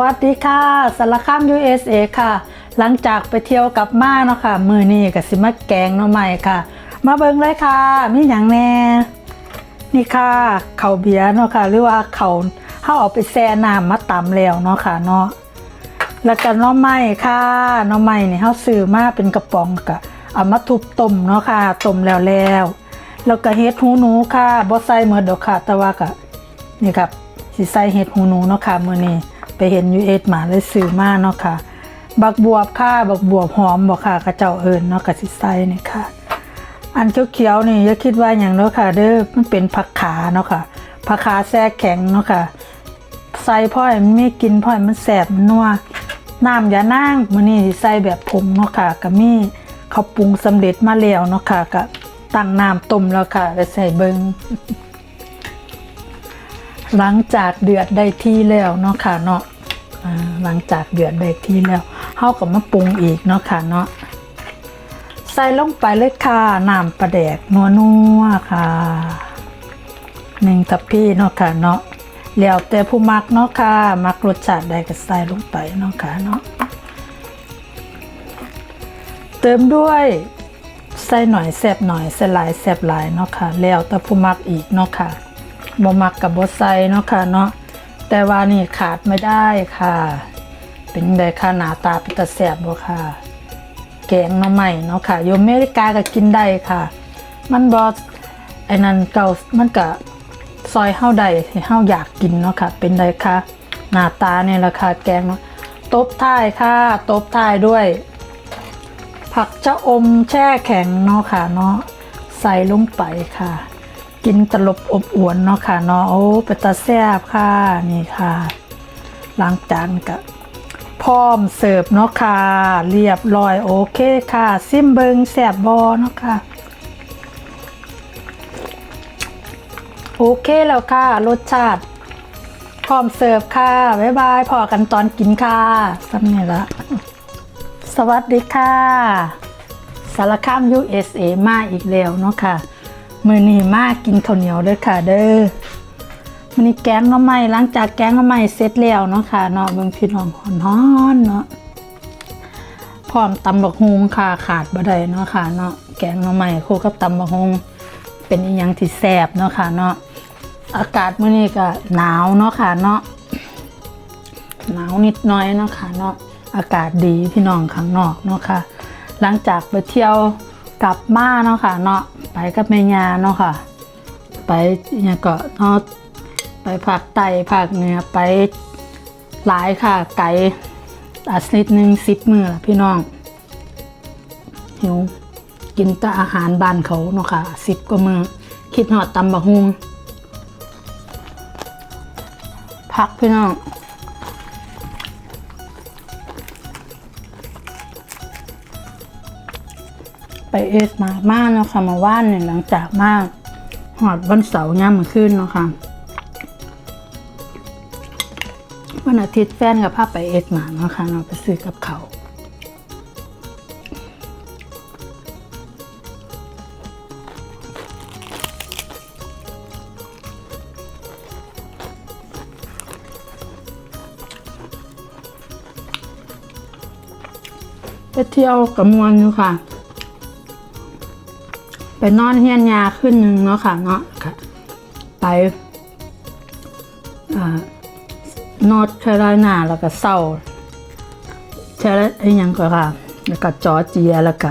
วัสดีค่ะสารคาม USA ค่ะ หลังจากไปเที่ยวกับมาเนาะค่ะ มือนี้กับสิมาแกงหน่อใหม่ค่ะ มาเบิ่งเลยค่ะ มีอย่างแน่ นี่ค่ะเข่าเบียเนาะค่ะ หรือว่าเขาเฮาเอาไปแช่น้ำมาตำแล้วเนาะค่ะเนาะแล้วก็น่อไม้ค่ะน่อไม้นี่เฮาซื้อมาเป็นกระป๋องก็เอามาทุบต้มเนาะค่ะต้มแล้วแล้วแล้วก็เฮ็ดหูหนูค่ะบ่ใส่หมดดอกค่ะ แต่ว่าก็นี่ครับสิใส่เฮ็ดหูหนูเนาะค่ะมื้อนี้ ไปเห็น US มาเลยซื้อมาเนาะค่ะ บักบวบค่ะบักบวบหอมบ่ค่ะกระเจ้าเอิ้นเนาะก็สิใส่นี่ค่ะ อันเขียวๆนี่อย่าคิดว่าอย่างเนาะค่ะ เด้อมันเป็นผักขาเนาะค่ะผักขาแช่แข็งเนาะค่ะใส่พ่อยมันไม่กินพ่อยมันแสบมันนัวน้ำยานั่งมื้อนี้ใส่แบบผงเนาะค่ะก็มีข้าวปรุงสำเร็จมาแล้วเนาะค่ะก็ตั้งน้ำต้มแล้วค่ะแล้วใส่เบิง หลังจากเดือดได้ที่แล้วเนาะค่ะเนาะหลังจากเดือดได้ที่แล้วเฮาก็มาปรุงอีกเนาะค่ะเนาะใส่ลงไปเลยค่ะน้ำปลาแดกนัวนัวค่ะหนึ่งทัพพี่เนาะค่ะเนาะแล้วแต่ผู้มักเนาะค่ะ มักรสชาติใดก็ใส่ลงไปเนาะค่ะเนาะเติมด้วยใส่หน่อยแซบหน่อยใส่หลายแซบหลายเนาะค่ะ แล้วแต่ผู้มักอีกเนาะค่ะ บมักกับบ่ใส่เนาะค่ะเนาะแต่ว่านี่ขาดไม่ได้ค่ะ เป็นไดค่ะหน้าตาเป็นตาแสบบ่ค่ะ แกงหน่อไม้เนาะค่ะยู่อเมริกาก็กินได้ค่ะ มันบอไอ้นั่นเก่ามันก็ซอยเฮาได้ให้าอยากกินเนาะค่ะ เป็นไดค่ะหน้าตาเนี่ยราคาแกงเนาะตบท้ายค่ะตบท้ายด้วย ผักชะอมแช่แข็งเนาะค่ะเนาะใส่ลงไปค่ะ กินตลบอบอวนเนาะค่ะเนาะโอ้เป็นตาแซ่บค่ะนี่ค่ะล้างจานกับพร้อมเสิร์ฟเนาะค่ะ เรียบร้อยโอเคค่ะ ซิมเบิงแสบบอเนาะค่ะ โอเคแล้วค่ะ รสชาติ พร้อมเสิร์ฟค่ะ บ๊ายบายพอกันตอนกินค่ะสำเนียละสวัสดีค่ะ สารคาม USA มาอีกแล้วเนาะค่ะ มือนี้มากกินข้าวเหนียวเด้อค่ะเด้อมันนี้แกงหน้ำไม้หลังจากแกงหน้ำไม้เสร็จแล้วเนาะค่ะเนาะเบิ่งพี่น้องฮ้อนเนาะพร้อมตำบักฮุงค่ะขาดบ่ได้เนาะค่ะเนาะแกงหน้ำไม้คู่กับตำบักฮุงเป็นอีหยังที่แซ่บเนาะค่ะเนาะอากาศมื้อนี้ก็หนาวเนาะค่ะเนาะหนาวนิดน้อยเนาะค่ะเนาะอากาศดีพี่น้องข้างนอกเนาะค่ะ หลังจากไปเที่ยวกลับมาเนาะค่ะเนาะ ไปกับแม่ยาเนาะค่ะ ไปเนี่ยก็เนาะไปภาคใต้ภาคเนือไปหลายค่ะ ไก่อาทิตย์หนึ่งสิบมือละพี่น้องหิวกินแต่อาหารบ้านเขาเนาะค่ะสิบกว่ามือคิดหอดตำบะฮุงพักพี่น้อง ไปเอสมาม่าเนาะค่ะมาว่านเนี่ยหลังจากมาหอดวันเสาร์ย่ามมาขึ้นเนาะค่ะวันอาทิตย์แฟนกับพาพไปเอ็ดหมาเนาะค่ะเราไปซื้อกับเขาไปเที่ยวกับมวลอยู่ค่ะ ไปนอนเฮียนยาขึ้นหนึ่งเนาะค่ะเนาะค่ะ ไปอ่านอร์ทแคโรไลนาแล้วก็เซาแคโรไอ้หยังก็ค่ะ แล้วก็จอร์เจียแล้วก็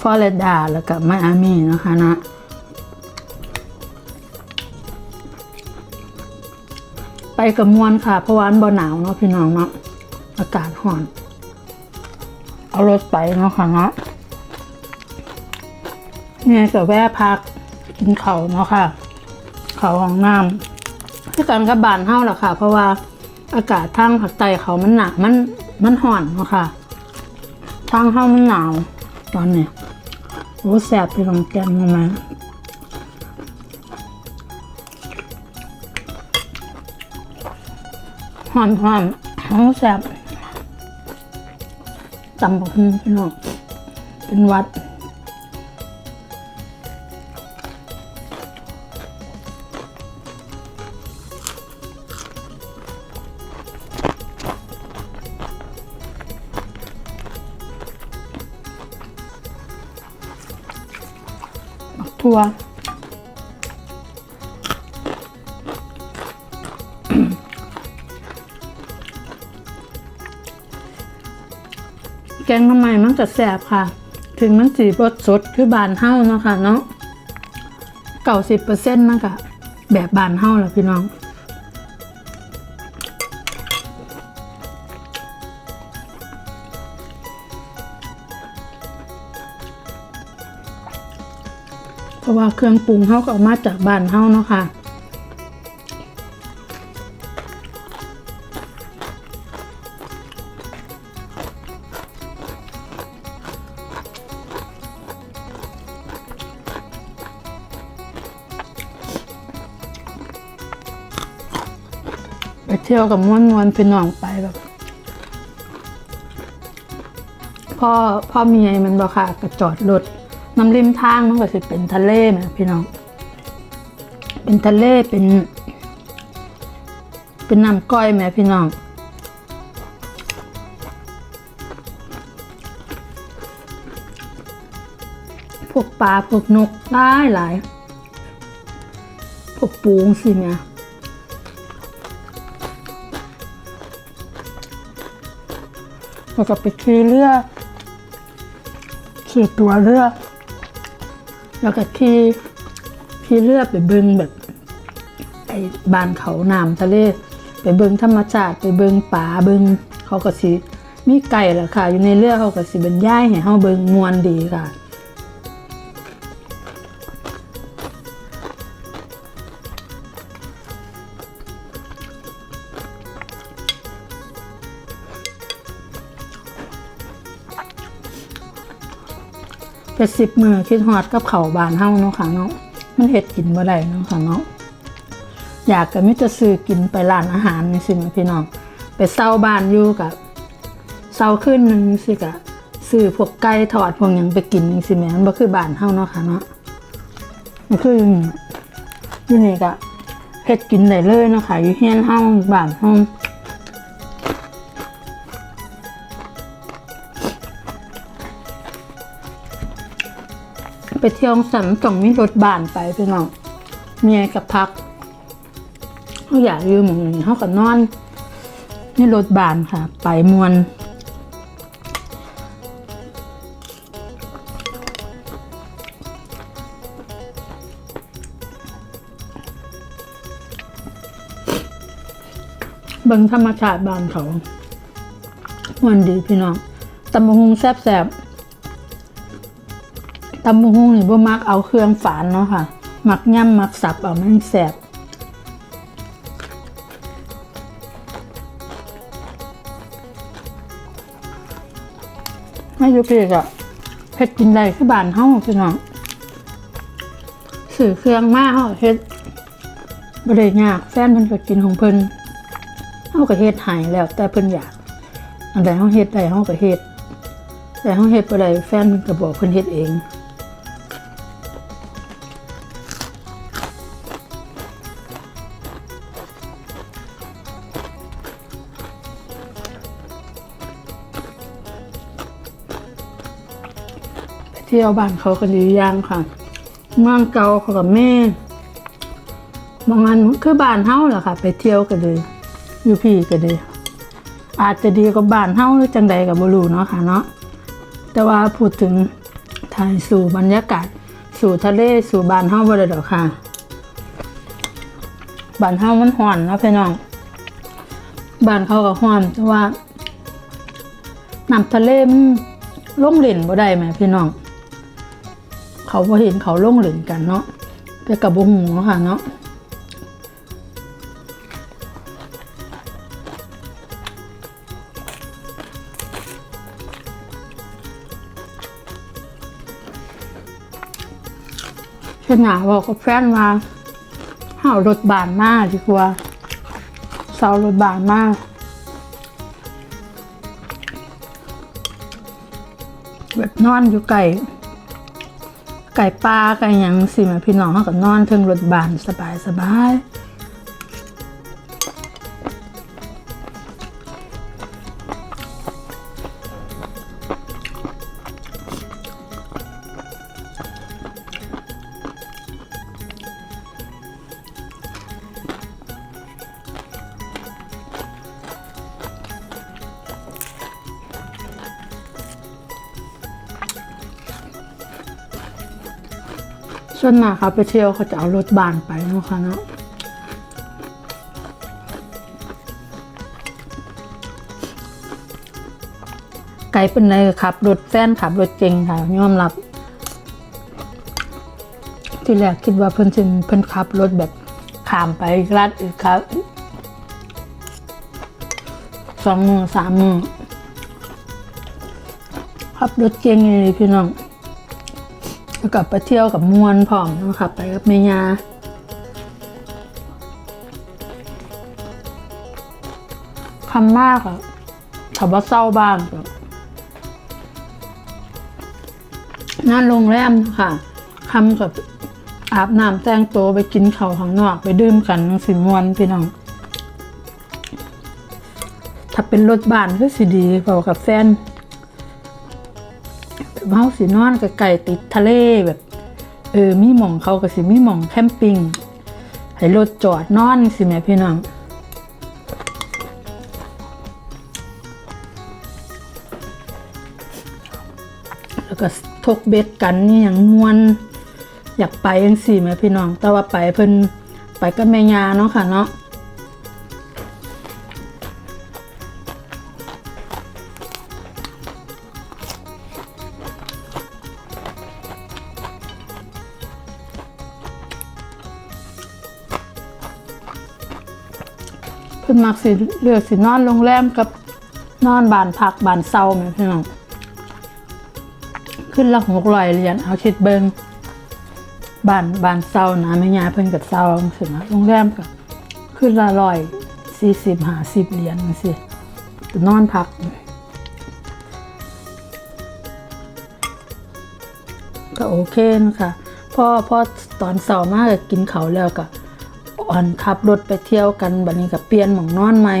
ฟลอริดาแล้วก็ไมอามีนะคะนะไปกับมวนค่ะ เพราะว่ามันบ่หนาวเนาะพี่น้องเนาะอากาศร้อน เอารถไปเนาะค่ะเนาะ เนี่ยก็แวะพักกินเขาเนาะค่ะ เขาของน้ำคือกันกับบานเฮาแหละค่ะ เพราะว่าอากาศทางภาคใต้เขามันหนามันมันห่อนเนาะค่ะ ทางเฮามันหนาว ตอนนี้โอ้แสบไปลองแกงมาห่อนห่อนโอ้แสบจำบอกพี่น้องเป็นวัด ว แกงทำไมมันจะแสบค่ะ ถึงมันสีรสสดคือบานเฮ้าเนาะค่ะเนาะเก่าสิบเปอร์เซ็นต์นะกะแบบบานเฮ้าแหละพี่น้อง ราะว่าเครื่องปรุงเฮาก็เอามาจากบ้านเฮาเนาะค่ะไปเที่ยวกับม้วนมวนๆพี่น้องไปแบบพ่อพ่อเมียมันบอกค่ะก็จอดรถ น้ำริมทางมันก็สิเป็นทะเลไหมพี่น้อง เป็นทะเลเป็น เป็นน้ำก้อยไหมพี่น้องพวกปลาพวกนกได้หลายพวกปูงสิเนี่ยแล้วก็ไปขี่เรือขี่ตัวเรือ แล้วก็ที่ที่เลือไปเบิงแบบไอ้บานเขาน้ำทะเล ไปเบิงธรรมชาติไปเบิงป่าเบิงเขาก็สิมีไก่ละค่ะ อยู่ในเรือเขาก็สิบรรยายให้เฮาเบิงมวนดีค่ะ ไปสิบมือคิดฮอดกับเขาบานเฮาเนาะค่ะเนาะมันเฮ็ดกินบ่ได้เนาะค่ะเนาะอยากก็มิจะซื้อกินไปร้านอาหารนี่สิแม่พี่น้องไปเซาบ้านอยู่กับเซาขึ้นหนึงสิกะซื้อพวกไก่ทอดพวกหยังไปกินนี่สิแม่มันบ่คือบ้านเฮาเนาะค่ะเนาะมันคืออยู่นี่ก็เฮ็ดกินได้เลยเนาะค่ะอยู่เฮียนเฮาบ้านเฮา ไปเที่ยวสันต้องมีรถบานไปพี่น้องเมียกับพักเขาอยากอยู่หมองนี้เขาก็นอนนี่รถบานค่ะ ไปมวนเบิ่งธรรมชาติบ้านเขามวนดีพี่น้องตำบะฮุงแซ่บ ตำบักหุ่งนี่บ่มักเอาเครื่องฝานเนาะค่ะ มักย่ำมักสับเอามันแสบไม่ยุพี่ก็เฮ็ดกินได้คือบ้านเฮาพี่น้องสื่อเครื่องมาเฮาเฮ็ดบ่ได้ยากแฟนเพิ่นก็กินของเพิ่นเฮาก็เฮ็ดให้แล้ว แต่เพิ่นอยากอันใดเฮาเฮ็ดได้เฮาก็เฮ็ดแต่เฮาเฮ็ดบ่ได้แฟนเพิ่นก็บอกเพิ่นเฮ็ดเอง เที่ยวบ้านเขากันดีอย่างค่ะเมืองเก่าเขากับแม่บางอันคือบ้านเฮาแหละค่ะ ไปเที่ยวกันเลยอยู่พี่กันเลยอาจจะดีกว่าบ้านเฮาหรือจังใดกับบรูเนาะค่ะเนาะแต่ว่าพูดถึงถ่ายสู่บรรยากาศ สู่ทะเลสู่บ้านเฮาบ่ได้ดอกค่ะบ้านเฮามันฮ้อนเนาะพี่น้องบ้านเขาก็ฮ้อนแต่ว่าน้ำทะเลมันลงเหล่นบ่ได้ไหมพี่น้อง เขาพอเห็นเขาล่งเหล่นกันเนาะไปกับบุหูค่ะเนาะเช่นหนาบอกกับแฟนว่าห้ารถบานมากดีกว่าเสารถบานมากแบบนอนอยู่ไก่ ไก่ปลาไก่หยังสิแม่พี่น้องเขาก็นอนเทิงรถบานสบายสบาย ส่วนมากเขาไปเที่ยวเขาจะเอารถบานไปเนะคะเนาะไกลเป็นไรขับรถแฟนขับรถเก่งค่ะยอมรับ ที่แรกคิดว่าเพิ่นสิเพิ่นขับรถแบบขามไปรัดอีกครับสองมือสามมือขับรถเก่งเลยพี่น้อง แล้วกลับไปเที่ยวกับมวนพร้อมนะคะไปกับเมียาคำมากอะถามว่าเศร้าบ้างแบบงานโรงแรมค่ะคำกับอาบน้ำแต่งตัวไปกินข้าวข้างนอก ไปดื่มกันสิมวนพี่น้อง ถ้าเป็นรถบ้านก็สิดีเปล่ากับแฟน เฮาสินอนกับไก่ติดทะเลแบบ เออมีหม่องเขาก็สิมีหม่องแคมปิ้งให้รถจอดนอนสิแม่พี่น้องแล้วก็ทกเบ็ดกันนี่อย่างมวน อยากไปยังสี่แม่พี่น้อง แต่ว่าไปเพิ่นไปกับแม่ยาเนาะค่ะเนาะ เพิ่นมักสิเลือกสินอนโรงแรมกับนอนบ้านพักบ้านเซาแม่พี่น้องขึ้นละหกร้อยเหรียญเอาคิดเบิงบ้านบ้านเซานะแม่ยาเพิ่นกับเซาสินะโรงแรมกับขึ้นละร้อยสี่สิบห้าสิบเหรียญสินอนพักก็โอเคนะคะพอพอตอนเสาร์มากกินเขาแล้วก็ อ่อนขับรถไปเที่ยวกันบัดนี้กับเปลี่ยนหมองนอนใหม่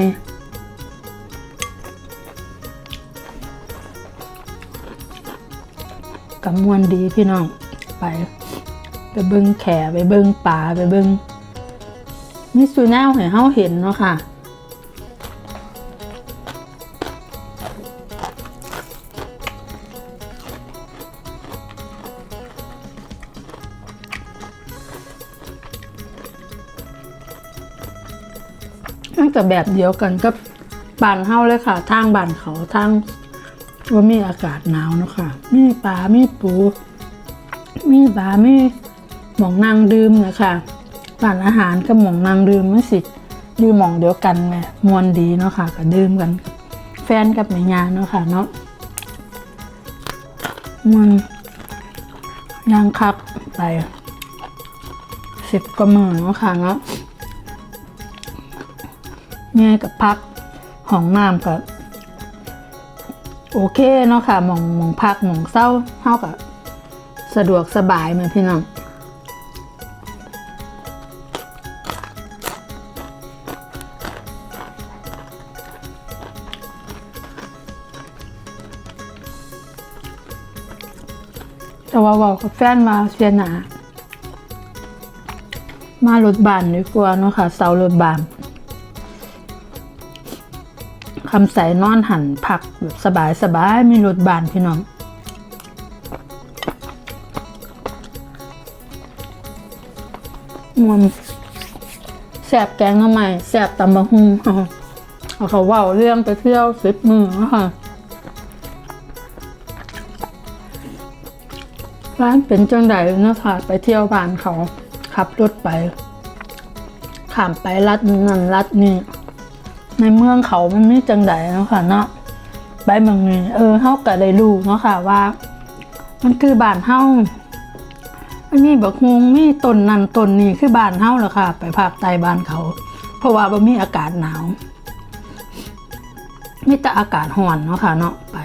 กับมวนดีพี่น้องไป ไปเบิงแขไปเบิงป่าไปเบิงมีสูแนวให้เฮาเห็นเนาะค่ะ มันก็แบบเดียวกันกับบ้านเฮาเลยค่ะ ทางบ้านเขาทางว่ามีอากาศหนาวเนาะค่ะมีปลา มีปู มีปลา มีหมองนางดื่มนะคะร้านอาหารกับหมองนางดื่มมันสิอยู่หมองเดียวกันไงมวนดีเนาะค่ะก็ดื่มกัน แฟนกับแม่ยาเนาะค่ะเนาะมวนยางคักไปสิบกว่าหมื่นเนาะค่ะเนาะ เนี่ยกับพักห้องน้ำกับโอเคเนาะค่ะมองมองพักมองเศร้าเท่ากับสะดวกสบายไหมพี่น้องแต่ว่าเว่ากับแฟนมาเสียหนามารถบานดีกว่าเนาะค่ะเสารถบาน คำใส่นอนหันผักแบบสบายสบายมีรถบานพี่น้องมวนแสบแกงทำไมแสบตำบะฮุงเอาเขาเว่าเรื่องไปเที่ยวสิบมือนะคะร้านเป็นจังไดเนาะคะไปเที่ยวบ้านเขาขับรถไปขามไปรัดนั่นรัดนี่ ในเมืองเขามันไม่จังไดเนาะค่ะเนาะไปเมืองนี้เออเฮาก็ได้รู้เนาะค่ะว่า มันคือบ้านเฮามันมีบักฮวงมีต้นนั่นต้นนี่คือบ้านเฮาแหละค่ะ ไปภาคใต้บ้านเขา เพราะว่าบ่มีอากาศหนาวมีแต่อากาศร้อนเนาะค่ะเนาะไป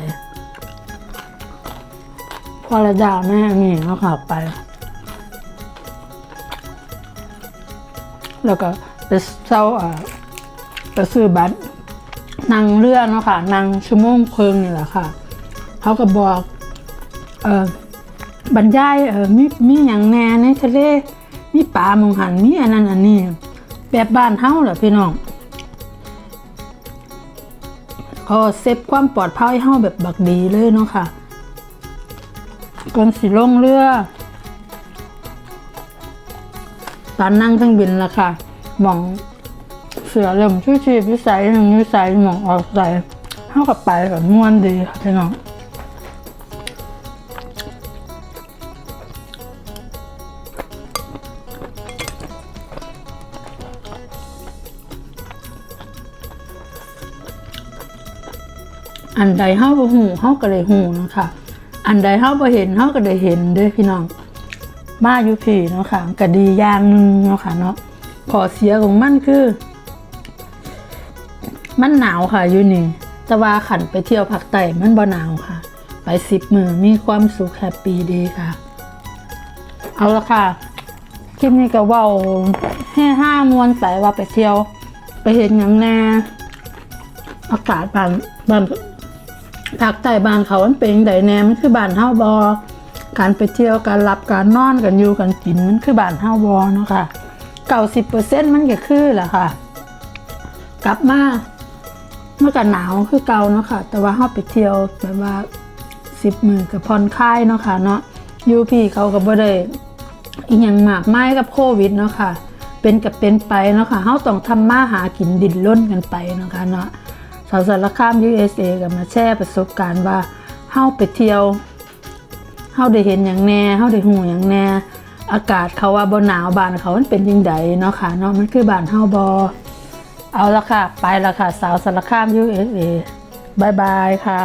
พอระดาแม่นี่เนาะค่ะไป แล้วก็ไปเช่าอ่า ไปซื้อบัตรนั่งเรือเนาะค่ะนั่งชั่วโมงเพิงนี่แหละค่ะเขาก็บอกเออบรรยายเออมีมีอย่างแน่ในทะเลมีปลามองหันมีอันนั้นอันนี้แบบบ้านเฮาเหรอพี่น้องก็เซฟความปลอดภัยเฮาแบบบักดีเลยเนาะค่ะก่อนสิลงเรือ ตอนนั่งเครื่องบินละค่ะมอง เสือเริ่มชูชีพวิสัยหนึ่งวิสัยหมองออกใส่เข้ากับไปแบบม่วนดีค่ะพี่น้องอันใดเฮาบ่หูเฮาก็เลยหูนะคะ อันใดเฮาบ่เห็นเฮาก็ได้เห็นเด้อพี่น้อง มาอยู่พี่เนาะค่ะก็ดีอย่างหนึงเนาะค่ะเนาะขอเสียของมันคือ มันหนาวค่ะอยู่นี่ แต่ว่าขันไปเที่ยวภาคใต้มันบ่หนาวค่ะ ไปสิบมือมีความสุขแฮปปี้ดีค่ะ เอาละค่ะ คลิปนี้ก็เว้าให้ห้ามวนไปว่าไปเที่ยว ไปเห็นอย่างแน่อากาศบานบานภาคใต้บานเขามันเป็นไดแหนมันคือบานเฮาบอการไปเที่ยวการรับการนอนกันอยู่กันกินมันคือบานเฮาบอเนาะค่ะเก้าสิบเปอร์เซ็นต์มันก็คือแหละค่ะ กลับมา มื่อกันหนาวคือเก่าเนาะค่ะ แต่ว่าเฮาไปเที่ยวแบบว่าสิบมือกับผ่อนคลายเนาะค่ะเนาะยูพี่เขาก็บ่ได้อีหยังมากมายกับโควิดเนาะค่ะ เป็นกับเป็นไปเนาะค่ะเฮาต้องทำมาหากินดินล้นกันไปเนาะค่ะเนาะสาวสารคาม USA ก็มาแชร์ประสบการณ์ว่าเฮาไปเที่ยวเฮาได้เห็นอย่างแน่เฮาได้หูอย่างแน่ อากาศเขาว่าบ่หนาวบ้านเขามันเป็นยังไงเนาะค่ะเนาะมันคือบ้านเฮาบ่ เอาละค่ะ ไปละค่ะ สาวสารคาม USA บายบายค่ะ